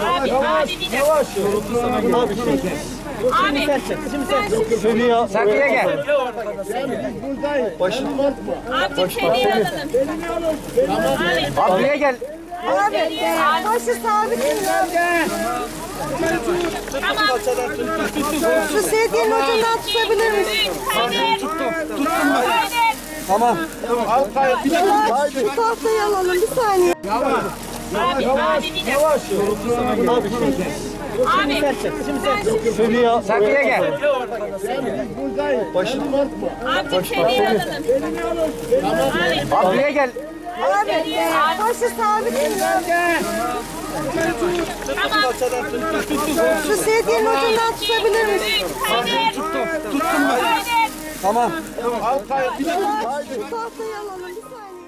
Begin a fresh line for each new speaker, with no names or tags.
Abi, abi bir de. Abi, sen şimdi
Seni Sakiye gel.
abicim seni alalım. Abi,
Abiye gel.
Abi başı sabitin ya.
tamam.
Şu sedyenin ucundan tutabilir misin?
Haydi. Tuttum. Haydi.
Tamam.
Yavaş şu tahtayı alalım bir saniye.
Abi, abi bir de. Abi, sen şimdi
Seni Sakiye gel.
abicim seni alalım. Abi,
Abiye gel.
Abi başı sabitin ya.
tamam.
Şu sedyenin ucundan tutabilir misin?
Haydi. Tuttum. Haydi.
Tamam.
Yavaş şu tahtayı alalım bir saniye.